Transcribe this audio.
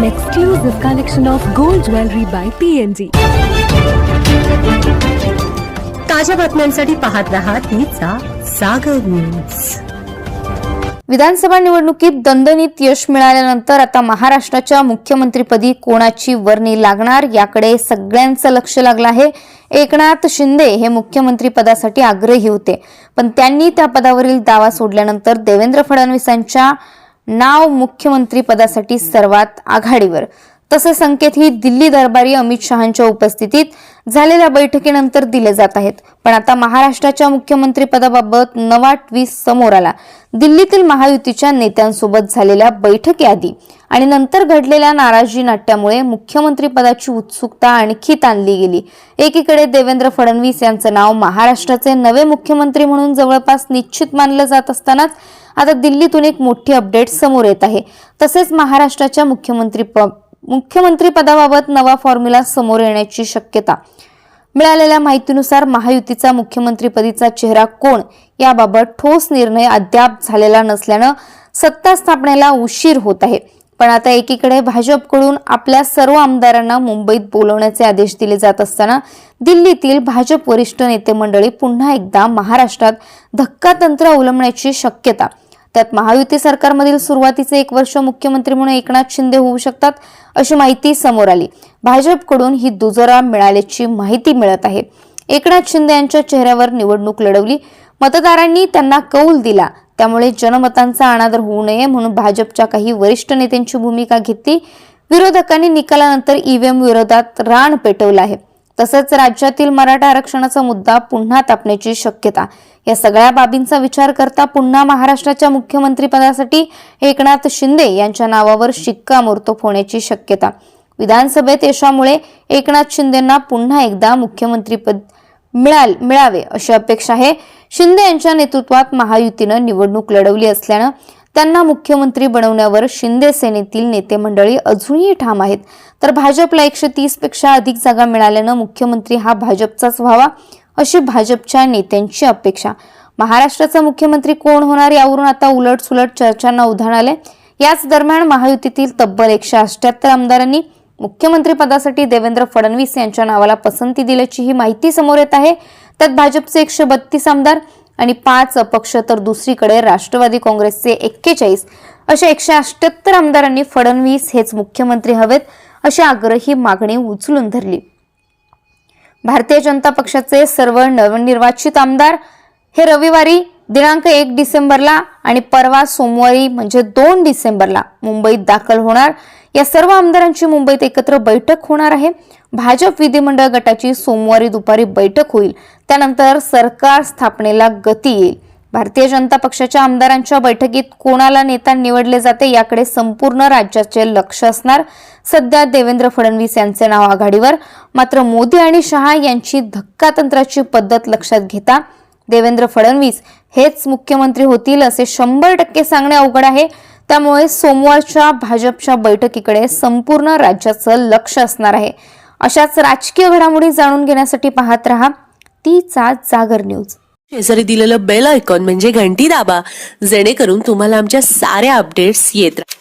an exclusive collection of gold jewelry by PNG. ताज्या बातम्यांसाठी पाहत रहा तिचा सागर न्यूज विधानसभा निवडणुकीत दणदणीत यश मिळाल्यानंतर आता महाराष्ट्राच्या मुख्यमंत्रीपदी कोणाची वर्णी लागणार याकडे सगळ्यांचं लक्ष लागलं आहे. एकनाथ शिंदे हे मुख्यमंत्री पदासाठी आग्रही होते. पण त्यांनी त्या पदावरील दावा सोडल्यानंतर देवेंद्र फडणवीसांच्या नाव मुख्यमंत्री पदासाठी सर्वात आघाडीवर. तसे संकेतही दिल्ली दरबारी अमित शहांच्या उपस्थितीत झालेल्या बैठकीनंतर दिले जात आहेत. पण आता महाराष्ट्राच्या मुख्यमंत्री पदाबाबत नवा ट्विस्ट समोर आला. दिल्लीतील महायुतीच्या नेत्यांसोबत झालेल्या बैठकीआधी आणि नंतर घडलेल्या नाराजी नाट्यामुळे मुख्यमंत्री पदाची उत्सुकता आणखी ताणली गेली. एकीकडे देवेंद्र फडणवीस यांचं नाव महाराष्ट्राचे नवे मुख्यमंत्री म्हणून जवळपास निश्चित मानलं जात असतानाच आता दिल्लीतून एक मोठी अपडेट समोर येत आहे. तसेच महाराष्ट्राच्या मुख्यमंत्री मुख्यमंत्री पदाबाबत नवा फॉर्म्युला समोर येण्याची शक्यता. मिळालेल्या माहितीनुसार महायुतीचा मुख्यमंत्रीपदीचा चेहरा कोण याबाबत ठोस निर्णय अद्याप झालेला नसल्यानं सत्ता स्थापनेला उशीर होत आहे. पण आता एकीकडे भाजपकडून आपल्या सर्व आमदारांना मुंबईत बोलवण्याचे आदेश दिले जात असताना दिल्लीतील भाजप वरिष्ठ नेते मंडळी पुन्हा एकदा महाराष्ट्रात धक्कातंत्र अवलंबण्याची शक्यता त्यात महायुती सरकारमधील सुरुवातीचे एक वर्ष मुख्यमंत्री म्हणून एकनाथ शिंदे होऊ शकतात अशी माहिती समोर आली. भाजपकडून ही दुजोरा मिळाल्याची माहिती मिळत आहे. एकनाथ शिंदे यांच्या चेहऱ्यावर निवडणूक लढवली. मतदारांनी त्यांना कौल दिला. त्यामुळे जनमतांचा अनादर होऊ नये म्हणून भाजपच्या काही वरिष्ठ नेत्यांची भूमिका घेतली. विरोधकांनी निकालानंतर ईव्हीएम विरोधात रान पेटवलं आहे. तसंच राज्यातील मराठा आरक्षणाचा मुद्दा पुन्हा तापण्याची शक्यता. या सगळ्या बाबींचा विचार करता पुन्हा महाराष्ट्राच्या मुख्यमंत्रीपदासाठी एकनाथ शिंदे यांच्या नावावर शिक्कामोर्तब होण्याची शक्यता. विधानसभेत यशामुळे एकनाथ शिंदेना पुन्हा एकदा मुख्यमंत्रीपद मिळाल मिळावे अशी अपेक्षा आहे. शिंदे यांच्या नेतृत्वात महायुतीनं निवडणूक लढवली असल्यानं त्यांना मुख्यमंत्री बनवण्यावर शिंदे सेनेतील नेते मंडळी अजूनही ठाम आहेत. तर भाजपला एकशे तीसपेक्षा अधिक जागा मिळाल्यानं मुख्यमंत्री हा भाजपचाच व्हावा अशी भाजपच्या नेत्यांची अपेक्षा. महाराष्ट्राचा मुख्यमंत्री कोण होणार यावरून आता उलट सुलट चर्चांना उधाण आले याच दरम्यान महायुतीतील तब्बल एकशे अष्ट्याहत्तर आमदारांनी मुख्यमंत्री पदासाठी देवेंद्र फडणवीस यांच्या नावाला पसंती दिल्याची ही माहिती समोर येत आहे. त्यात भाजपचे एकशे बत्तीस आमदार आणि पाच अपक्ष तर दुसरीकडे राष्ट्रवादी काँग्रेसचे एक्केचाळीस. अशा एकशे अष्ट्याहत्तर आमदारांनी फडणवीस हेच मुख्यमंत्री हवेत अशी आग्रही मागणी उचलून धरली. भारतीय जनता पक्षाचे सर्व नवनिर्वाचित आमदार हे रविवारी दिनांक एक डिसेंबरला आणि परवा सोमवारी म्हणजे दोन डिसेंबरला मुंबईत दाखल होणार. या सर्व आमदारांची मुंबईत एकत्र बैठक होणार आहे. भाजप विधिमंडळ गटाची सोमवारी दुपारी बैठक होईल. त्यानंतर सरकार स्थापनेला गती येईल. भारतीय जनता पक्षाच्या आमदारांच्या बैठकीत कोणाला नेता निवडले जाते याकडे संपूर्ण राज्याचे लक्ष असणार. सध्या देवेंद्र फडणवीस यांचे नाव आघाडीवर. मात्र मोदी आणि शहा यांची धक्कातंत्राची पद्धत लक्षात घेता देवेंद्र फडणवीस हेच मुख्यमंत्री होतील असे शंभर टक्के सांगणे अवघड आहे. त्यामुळे सोमवारच्या भाजपच्या बैठकीकडे संपूर्ण राज्याचं लक्ष असणार आहे. अशाच राजकीय घडामोडी जाणून घेण्यासाठी पाहत रहा तीचा जागर न्यूज. शेजारी दिलेलं बेल आयकॉन म्हणजे घंटी दाबा. जेणेकरून तुम्हाला आमच्या साऱ्या अपडेट्स येत राहतात